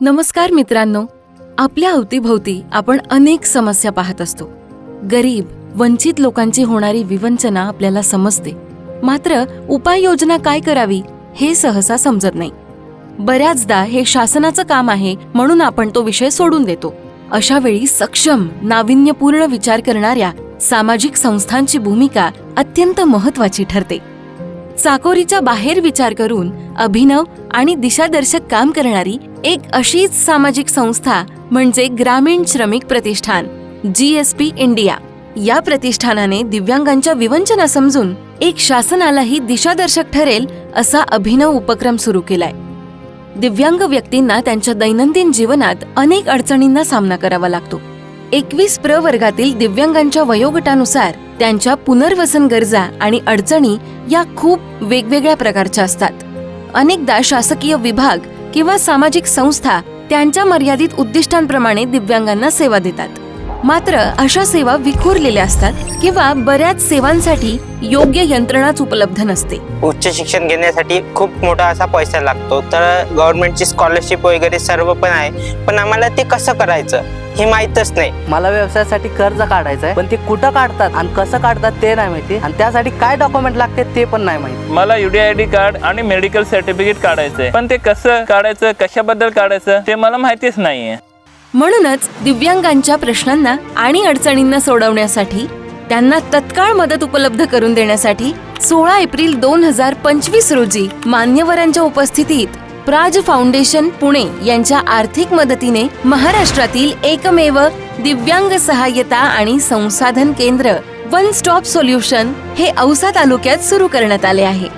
नमस्कार मित्रांनो. आपल्या अवतीभोवती आपण अनेक समस्या पाहत असतो. गरीब वंचित लोकांची होणारी विवंचना आपल्याला समजते. मात्र उपाययोजना काय करावी हे सहसा समजत नाही. बऱ्याचदा हे शासनाचं काम आहे म्हणून आपण तो विषय सोडून देतो. अशा वेळी सक्षम नाविन्यपूर्ण विचार करणाऱ्या सामाजिक संस्थांची भूमिका अत्यंत महत्वाची ठरते. चाकोरीच्या बाहेर विचार करून अभिनव आणि दिशादर्शक काम करणारी एक अशीच सामाजिक संस्था म्हणजे Gramin Shramik Pratishthan G S P India या प्रतिष्ठानाने दिव्यांगांच्या विवंचना समजून एक शासनालाही दिशादर्शक ठरेल असा अभिनव उपक्रम सुरू केलाय. दिव्यांग व्यक्तींना त्यांच्या दैनंदिन जीवनात अनेक अडचणींना सामना करावा लागतो. एकवीस प्र वर्गातील दिव्यांगांच्या वयोगटानुसार त्यांच्या पुनर्वसन गरजा आणि अडचणी या खूप वेगवेगळ्या प्रकारच्या असतात. अनेकदा शासकीय विभाग किंवा सामाजिक संस्था त्यांच्या मर्यादित उद्दिष्टांप्रमाणे दिव्यांगांना सेवा देतात. मात्र अशा सेवा विखुरलेल्या असतात किंवा बऱ्याच सेवांसाठी योग्य यंत्रणाच उपलब्ध नसते. उच्च शिक्षण घेण्यासाठी खूप मोठा असा पैसा लागतो. तर गव्हर्नमेंटची स्कॉलरशिप वगैरे सर्व पण आहे. पण आम्हाला ते कसं करायचं हे माहीतच नाही. मला व्यवसायासाठी कर्ज काढायचं आहे पण ते कुठं काढतात आणि कसं काढतात ते नाही माहिती. आणि त्यासाठी काय डॉक्युमेंट लागते ते पण नाही माहिती. मला युडीआयडी कार्ड आणि मेडिकल सर्टिफिकेट काढायचंय. पण ते कसं काढायचं कशाबद्दल काढायचं ते मला माहितीच नाहीये. म्हणूनच दिव्यांगांच्या प्रश्नांना आणि अडचणींना सोडवण्यासाठी त्यांना तत्काळ मदत उपलब्ध करून देण्यासाठी सोळा एप्रिल दोन हजार पंचवीस रोजी मान्यवरांच्या उपस्थितीत प्राज फाउंडेशन पुणे यांच्या आर्थिक मदतीने महाराष्ट्रातील एकमेव दिव्यांग सहाय्यता आणि संसाधन केंद्र वन स्टॉप सोल्युशन हे औसा तालुक्यात सुरू करण्यात आले आहे.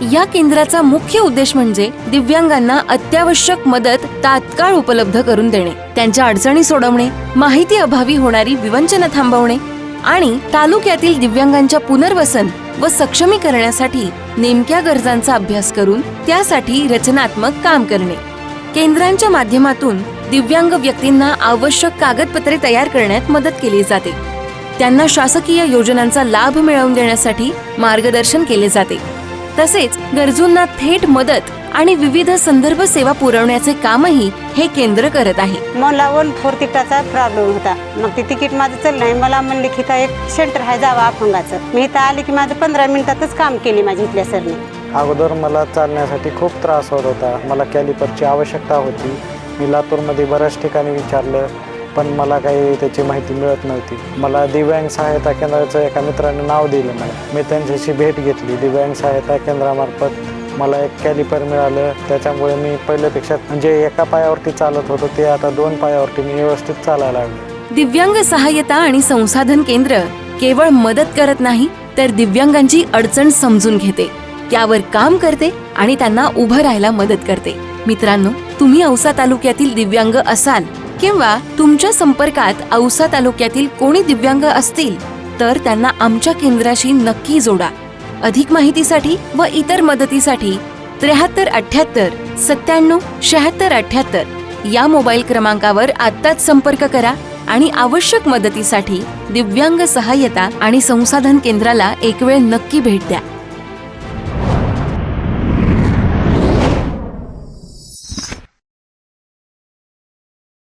या केंद्राचा मुख्य उद्देश म्हणजे दिव्यांगांना अत्यावश्यक मदत तात्काळ उपलब्ध करून देणे त्यांच्या अडचणी सोडवणे माहिती अभावी होणारी विवंचना थांबवणे आणि तालुक्यातील दिव्यांगांच्या पुनर्वसन व सक्षमी करण्यासाठी नेमक्या गरजांचा अभ्यास करून त्यासाठी रचनात्मक काम करणे. केंद्रांच्या माध्यमातून दिव्यांग व्यक्तींना आवश्यक कागदपत्रे तयार करण्यात मदत केली जाते. त्यांना शासकीय योजनांचा लाभ मिळवून देण्यासाठी मार्गदर्शन केले जाते. तसेच गरजूंना थेट मदत आणि विविध संदर्भ सेवा पुरवण्याचे कामही हे केंद्र करत आहे. मला वन फोर तिकिटाचा प्रॉब्लेम होता. मग ते तिकीट माझं चाललं नाही. मला म्हणले की एक सेंटर आहे जावा अपंगाचं. मी इथं आले की माझं पंधरा मिनिटातच काम केले माझ्या इथल्या सरने. अगोदर मला चालण्यासाठी खूप त्रास होत होता. मला कॅलिपरची आवश्यकता होती. मी लातूरमध्ये बऱ्याच ठिकाणी विचारलं. पण मला काही त्याची माहिती मिळत नव्हती. मला दिव्यांग सहायता केंद्राचं एका मित्राने नाव दिलं मला. मी त्यांच्याशी भेट घेतली. दिव्यांग सहायता केंद्रामार्फत मला एक कॅलिपर मिळालं. त्याच्यामुळे मी पहिल्यापेक्षा म्हणजे एका पायावरती चालत होतो ते आता दोन पायावरती मी व्यवस्थित चालायला लागलो. दिव्यांग सहाय्यता आणि संसाधन केंद्र केवळ मदत करत नाही तर दिव्यांगांची अडचण समजून घेते. त्यावर काम करते आणि त्यांना उभं राहायला मदत करते. मित्रांनो तुम्ही औसा तालुक्यातील दिव्यांग असाल किंवा तुमच्या संपर्कात औसा तालुक्यातील कोणी दिव्यांग असतील तर त्यांना आमच्या केंद्राशी नक्की जोडा. अधिक माहितीसाठी व इतर मदतीसाठी त्र्याहत्तर अठ्याहत्तर सत्त्याण्णव शहात्तर अठ्याहत्तर या मोबाईल क्रमांकावर आत्ताच संपर्क करा आणि आवश्यक मदतीसाठी दिव्यांग सहाय्यता आणि संसाधन केंद्राला एक वेळ नक्की भेट द्या.